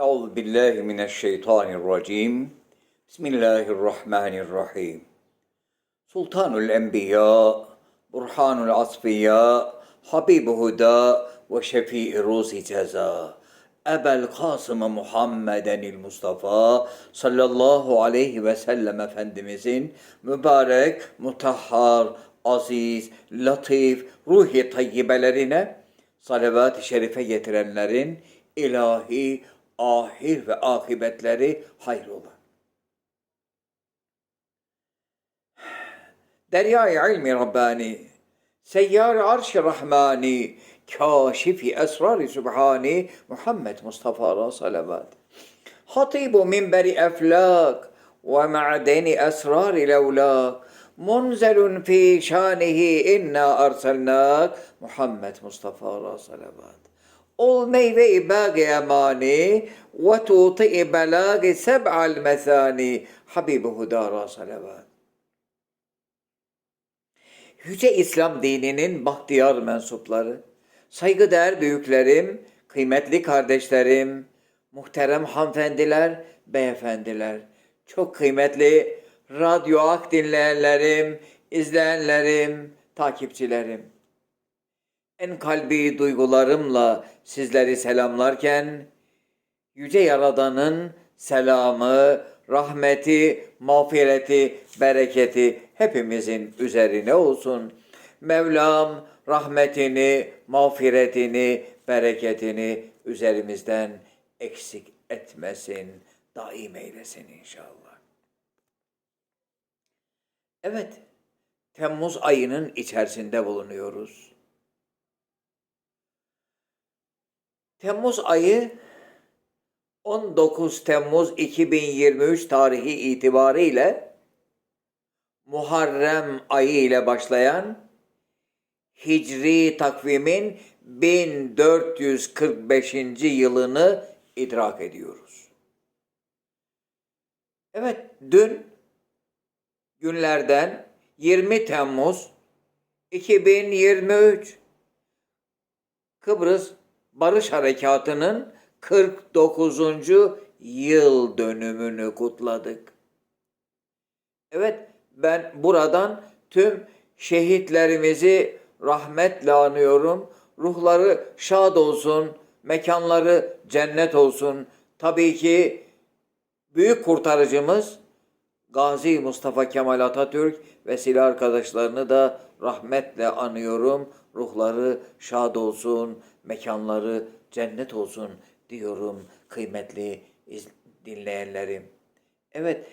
أعوذ بالله من الشيطان الرجيم بسم الله الرحمن الرحيم سلطان الأنبياء برهان الأصفياء حبيب هدى وشفيع روز جزاء أبا القاسم Muhammeden Mustafa sallallahu aleyhi ve sellem Efendimizin mübarek, mutahhar, aziz, latif, ruhi tayyibelerine salavat-ı şerife getirenlerin ilahi, ahir ve akıbetleri hayrola. Derya-i ilmi Rabbani, seyyar arş-ı Rahmani, kaşifi esrar-ı Sübhani, Muhammed Mustafa'ra salavat. Hatibu minberi eflak ve ma'deni esrar levlak. Munzelun fi şanihi inna arsalnak Muhammed Mustafa'ra salavat. Ol meyve-i bâg-i emani ve tuti belâg-i seb'al mesani Habib-i Hudara salavat. Yüce İslam dininin bahtiyar mensupları, saygıdeğer büyüklerim, kıymetli kardeşlerim, muhterem hanımefendiler, beyefendiler, çok kıymetli radyo ak dinleyenlerim, izleyenlerim, takipçilerim. En kalbi duygularımla sizleri selamlarken, Yüce Yaradan'ın selamı, rahmeti, mağfireti, bereketi hepimizin üzerine olsun. Mevlam rahmetini, mağfiretini, bereketini üzerimizden eksik etmesin, daim eylesin inşallah. Evet, Temmuz ayının içerisinde bulunuyoruz. Temmuz ayı 19 Temmuz 2023 tarihi itibariyle Muharrem ayı ile başlayan Hicri takvimin 1445. yılını idrak ediyoruz. Evet, dün günlerden 20 Temmuz 2023 Kıbrıs Barış Harekatı'nın 49. yıl dönümünü kutladık. Evet, ben buradan tüm şehitlerimizi rahmetle anıyorum. Ruhları şad olsun, mekanları cennet olsun. Tabii ki büyük kurtarıcımız Gazi Mustafa Kemal Atatürk ve silah arkadaşlarını da rahmetle anıyorum. Ruhları şad olsun, mekanları cennet olsun diyorum kıymetli dinleyenlerim. Evet,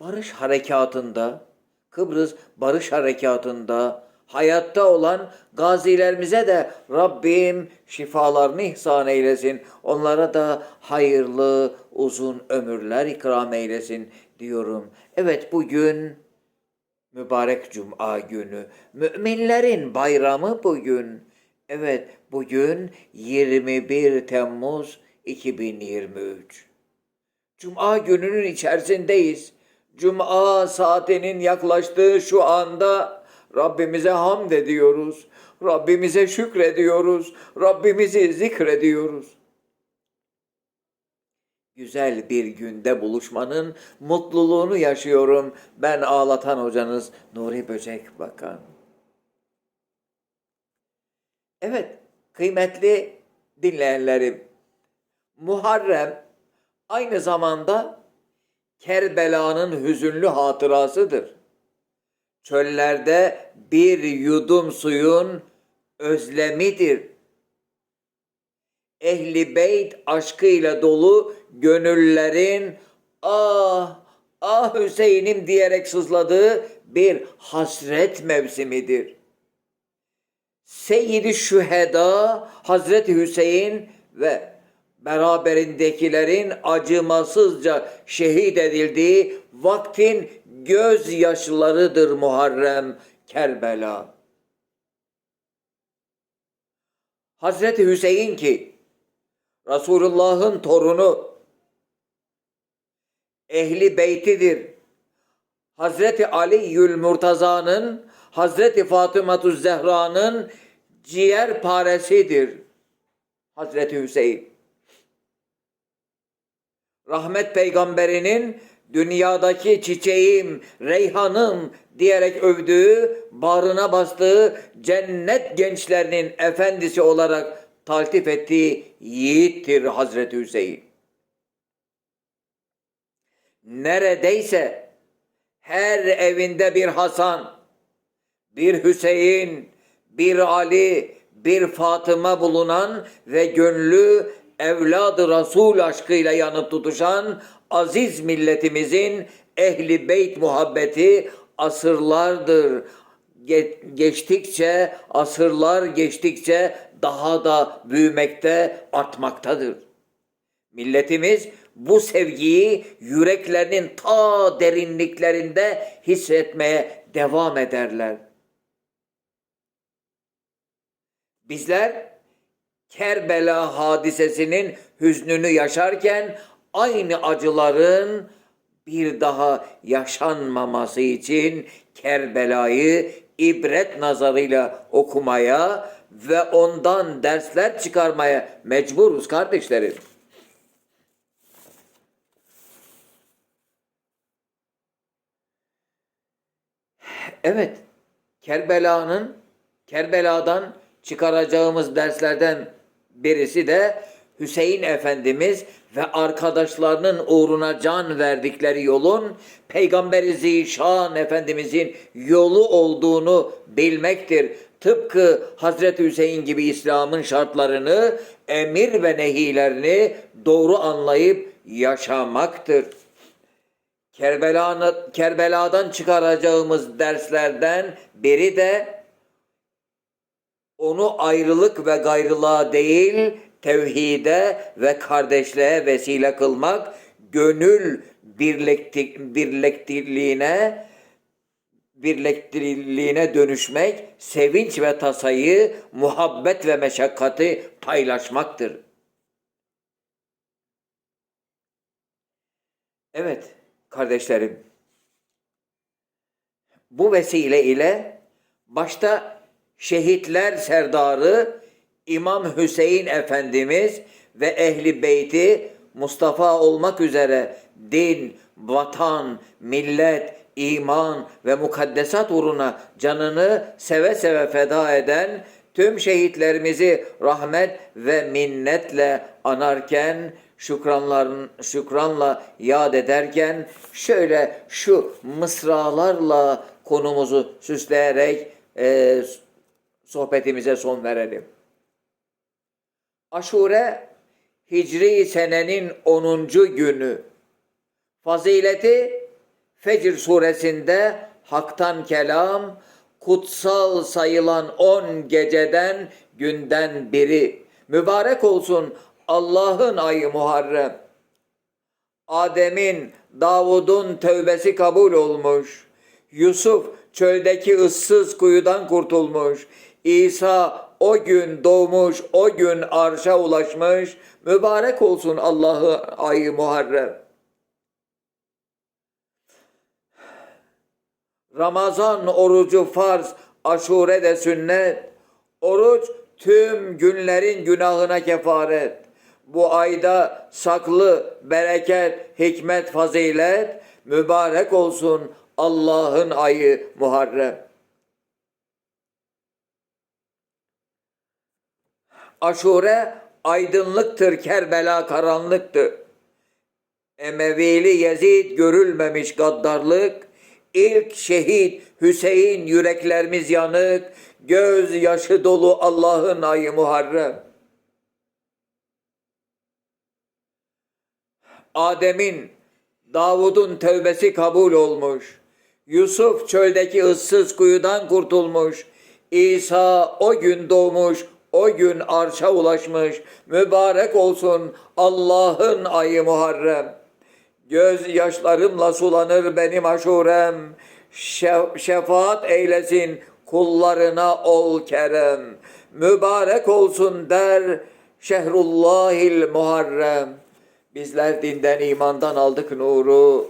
barış harekatında, Kıbrıs barış harekatında hayatta olan gazilerimize de Rabbim şifalarını ihsan eylesin. Onlara da hayırlı uzun ömürler ikram eylesin diyorum. Evet bugün mübarek cuma günü. Müminlerin bayramı bugün. Evet bugün 21 Temmuz 2023. Cuma gününün içerisindeyiz. Cuma saatinin yaklaştığı şu anda Rabbimize hamd ediyoruz. Rabbimize şükrediyoruz. Rabbimizi zikrediyoruz. Güzel bir günde buluşmanın mutluluğunu yaşıyorum. Ben ağlatan hocanız Nuri Böcek Bakan. Evet, kıymetli dinleyenlerim. Muharrem aynı zamanda Kerbela'nın hüzünlü hatırasıdır. Çöllerde bir yudum suyun özlemidir. Ehli beyt aşkıyla dolu gönüllerin ah ah Hüseyin'im diyerek sızladığı bir hasret mevsimidir. Seyyid-i Şüheda Hazreti Hüseyin ve beraberindekilerin acımasızca şehit edildiği vaktin gözyaşlarıdır Muharrem Kerbela. Hazreti Hüseyin ki Resulullah'ın torunu ehli beytidir. Hazreti Ali Yül Murtaza'nın Hazreti Fatıma Zehra'nın ciğer paresidir. Hazreti Hüseyin. Rahmet peygamberinin dünyadaki çiçeğim, reyhanım diyerek övdüğü, bağrına bastığı cennet gençlerinin efendisi olarak taltif ettiği yiğittir Hazreti Hüseyin. Neredeyse her evinde bir Hasan, bir Hüseyin, bir Ali, bir Fatıma bulunan ve gönlü evladı Resul aşkıyla yanıp tutuşan aziz milletimizin ehli beyt muhabbeti asırlardır. Ge- geçtikçe, asırlar geçtikçe daha da büyümekte, artmaktadır. Milletimiz bu sevgiyi yüreklerinin ta derinliklerinde hissetmeye devam ederler. Bizler Kerbela hadisesinin hüznünü yaşarken aynı acıların bir daha yaşanmaması için Kerbela'yı ibret nazarıyla okumaya ve ondan dersler çıkarmaya mecburuz kardeşlerim. Evet, Kerbela'nın Kerbela'dan çıkaracağımız derslerden birisi de Hüseyin Efendimiz ve arkadaşlarının uğruna can verdikleri yolun Peygamberi Zişan Efendimizin yolu olduğunu bilmektir. Tıpkı Hazreti Hüseyin gibi İslam'ın şartlarını, emir ve nehilerini doğru anlayıp yaşamaktır. Kerbela'dan çıkaracağımız derslerden biri de onu ayrılık ve gayrılığa değil, tevhide ve kardeşliğe vesile kılmak, gönül birlikti, birlikteliğine birlikteliğine dönüşmek, sevinç ve tasayı, muhabbet ve meşakkatı paylaşmaktır. Evet kardeşlerim. Bu vesile ile başta şehitler serdarı İmam Hüseyin Efendimiz ve Ehli Beyti Mustafa olmak üzere din, vatan, millet, iman ve mukaddesat uğruna canını seve seve feda eden tüm şehitlerimizi rahmet ve minnetle anarken şükranların şükranla yad ederken şöyle şu mısralarla konumuzu süsleyerek e, sohbetimize son verelim. Aşure Hicri senenin 10. günü. Fazileti Fecr suresinde haktan kelam, kutsal sayılan 10 geceden günden biri. Mübarek olsun Allah'ın ayı Muharrem. Adem'in, Davud'un tövbesi kabul olmuş. Yusuf çöldeki ıssız kuyudan kurtulmuş. İsa o gün doğmuş, o gün arşa ulaşmış. Mübarek olsun Allah'ı ayı Muharrem. Ramazan orucu farz, aşure de sünnet. Oruç tüm günlerin günahına kefaret. Bu ayda saklı bereket, hikmet, fazilet, mübarek olsun Allah'ın ayı Muharrem. Aşure aydınlıktır, Kerbela karanlıktır. Emevili Yezid görülmemiş gaddarlık, ilk şehit Hüseyin yüreklerimiz yanık, göz yaşı dolu Allah'ın ayı Muharrem. Adem'in, Davud'un tövbesi kabul olmuş. Yusuf çöldeki ıssız kuyudan kurtulmuş. İsa o gün doğmuş, o gün arşa ulaşmış. Mübarek olsun Allah'ın ayı Muharrem. Göz yaşlarımla sulanır benim aşurem. Şef- şefaat eylesin kullarına ol kerem. Mübarek olsun der şehrullahil muharrem. Bizler dinden imandan aldık nuru.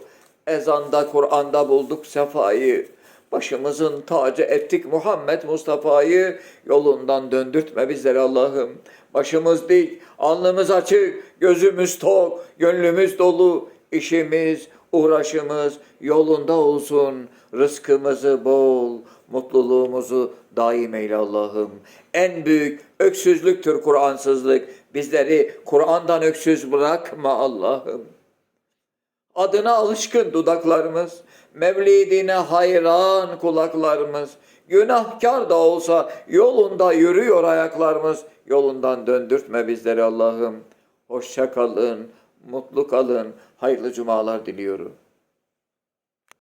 Ezanda Kur'an'da bulduk sefayı. Başımızın tacı ettik Muhammed Mustafa'yı. Yolundan döndürtme bizleri Allah'ım. Başımız dik, alnımız açık, Gözümüz tok, gönlümüz dolu, işimiz, uğraşımız yolunda olsun. Rızkımızı bol, mutluluğumuzu daim eyle Allah'ım. En büyük öksüzlüktür Kur'ansızlık. Bizleri Kur'an'dan öksüz bırakma Allah'ım. Adına alışkın dudaklarımız, mevlidine hayran kulaklarımız, günahkar da olsa yolunda yürüyor ayaklarımız, yolundan döndürtme bizleri Allah'ım. Hoşça kalın, mutlu kalın, hayırlı cumalar diliyorum.